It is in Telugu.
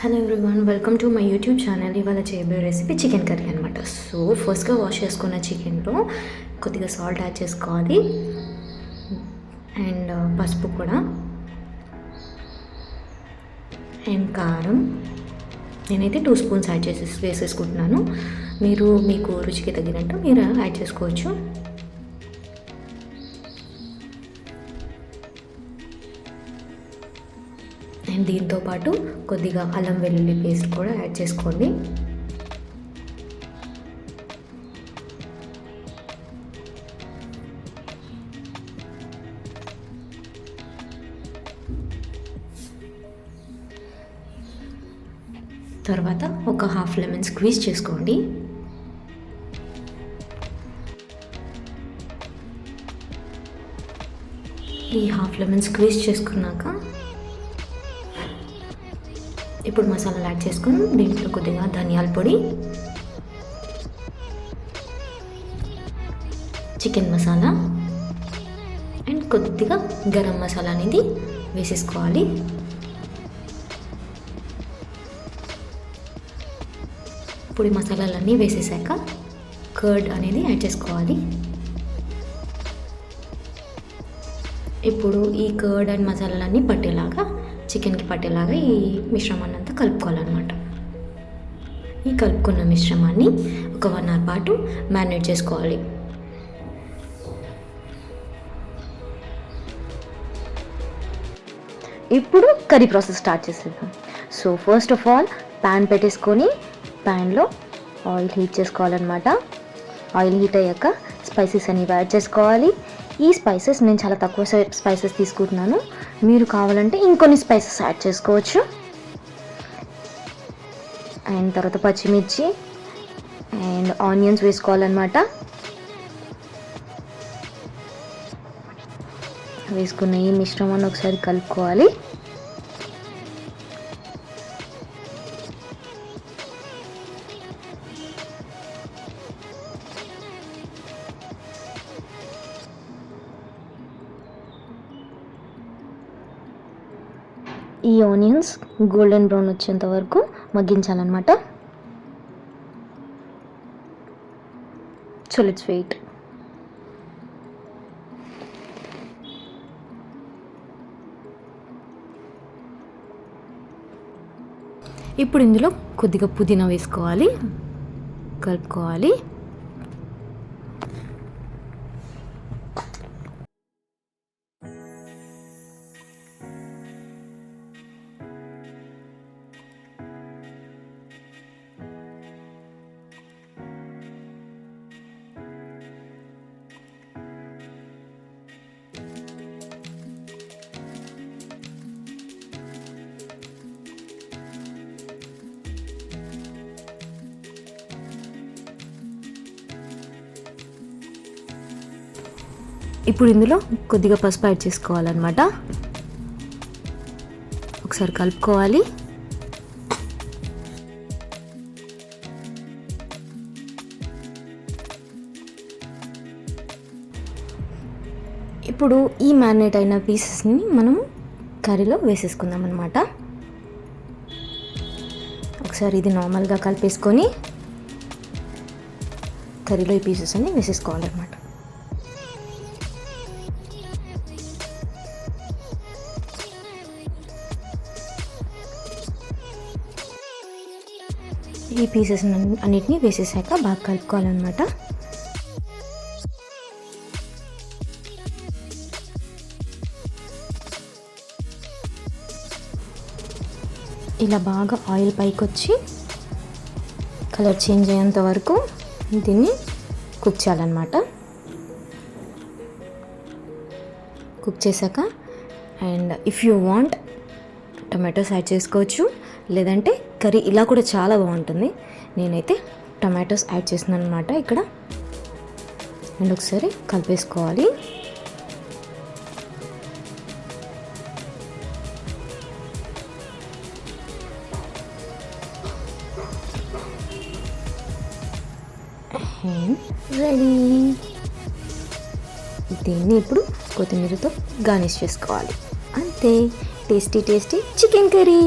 Hello everyone welcome to my YouTube channel ఇవాళ చేయబోయే రెసిపీ చికెన్ కర్రీ అనమాట సో ఫస్ట్గా వాష్ చేసుకున్న చికెన్లో కొద్దిగా సాల్ట్ యాడ్ చేసుకోవాలి. అండ్ uh, పసుపు కూడా. అండ్ కారం. నేనైతే టూ స్పూన్స్ యాడ్ చేసి వేసేసుకుంటున్నాను. మీరు మీకు రుచికి తగినట్టు మీరు యాడ్ చేసుకోవచ్చు. అండ్ దీంతో పాటు కొద్దిగా అల్లం వెల్లుల్లి పేస్ట్ కూడా యాడ్ చేసుకోండి. తర్వాత ఒక హాఫ్ లెమన్ స్క్వీజ్ చేసుకోండి. ఈ హాఫ్ లెమన్ స్క్వీజ్ చేసుకున్నాక ఇప్పుడు మసాలాలు యాడ్ చేసుకొని దీంట్లో కొద్దిగా ధనియాల పొడి చికెన్ మసాలా అండ్ కొద్దిగా గరం మసాలా అనేది వేసేసుకోవాలి. పొడి మసాలాలన్నీ వేసేసాక కర్డ్ అనేది యాడ్ చేసుకోవాలి. ఇప్పుడు ఈ కర్డ్ అండ్ మసాలాలన్నీ పట్టేలాగా చికెన్కి పట్టేలాగా ఈ మిశ్రమాన్ని అంతా కలుపుకోవాలన్నమాట. ఈ కలుపుకున్న మిశ్రమాన్ని ఒక వన్ అవర్ పాటు మ్యారినేట్ చేసుకోవాలి. ఇప్పుడు కర్రీ ప్రాసెస్ స్టార్ట్ చేసేద్దాం. So first of all pan పెట్టేసుకొని ప్యాన్లో ఆయిల్ హీట్ చేసుకోవాలన్నమాట. ఆయిల్ హీట్ అయ్యాక స్పైసెస్ అనేవి యాడ్ చేసుకోవాలి. ఈ స్పైసెస్ నేను చాలా తక్కువ స్పైసెస్ తీసుకుంటున్నాను. మీరు కావాలంటే ఇంకొన్ని స్పైసెస్ యాడ్ చేసుకోవచ్చు. అండ్ తర్వాత పచ్చిమిర్చి అండ్ ఆనియన్స్ వేసుకోవాలన్నమాట. వేసుకున్న ఈ మిశ్రమాన్ని ఒకసారి కలుపుకోవాలి. ఈ ఆనియన్స్ గోల్డెన్ బ్రౌన్ వచ్చేంత వరకు మగ్గించాలన్నమాట. సో లెట్స్ వెయిట్ ఇప్పుడు ఇందులో కొద్దిగా పుదీనా వేసుకోవాలి కలుపుకోవాలి. ఇప్పుడు ఇందులో కొద్దిగా పసుపు యాడ్ చేసుకోవాలన్నమాట. ఒకసారి కలుపుకోవాలి. ఇప్పుడు ఈ మ్యారినేట్ అయిన పీసెస్ని మనం కర్రీలో వేసేసుకుందాం అనమాట ఒకసారి ఇది నార్మల్గా కలిపేసుకొని కర్రీలో ఈ పీసెస్ అన్ని వేసేసుకోవాలన్నమాట. ఈ పీసెస్ అన్నిటిని వేసేసాక బాగా కలుపుకోవాలన్నమాట. ఇలా బాగా ఆయిల్ పైకి వచ్చి కలర్ చేంజ్ అయ్యేంత వరకు దీన్ని కుక్ చేయాలన్నమాట. కుక్ చేశాక and if you want tomatoes add చేసుకోవచ్చు. లేదంటే కర్రీ ఇలా కూడా చాలా బాగుంటుంది. నేనైతే టమాటోస్ యాడ్ చేస్తున్నాను అనమాట ఇక్కడ. అండ్ ఒకసారి కలిపేసుకోవాలి. రెడీ దీన్ని ఇప్పుడు కొత్తిమీరతో గార్నిష్ చేసుకోవాలి. అంతే. Tasty tasty chicken curry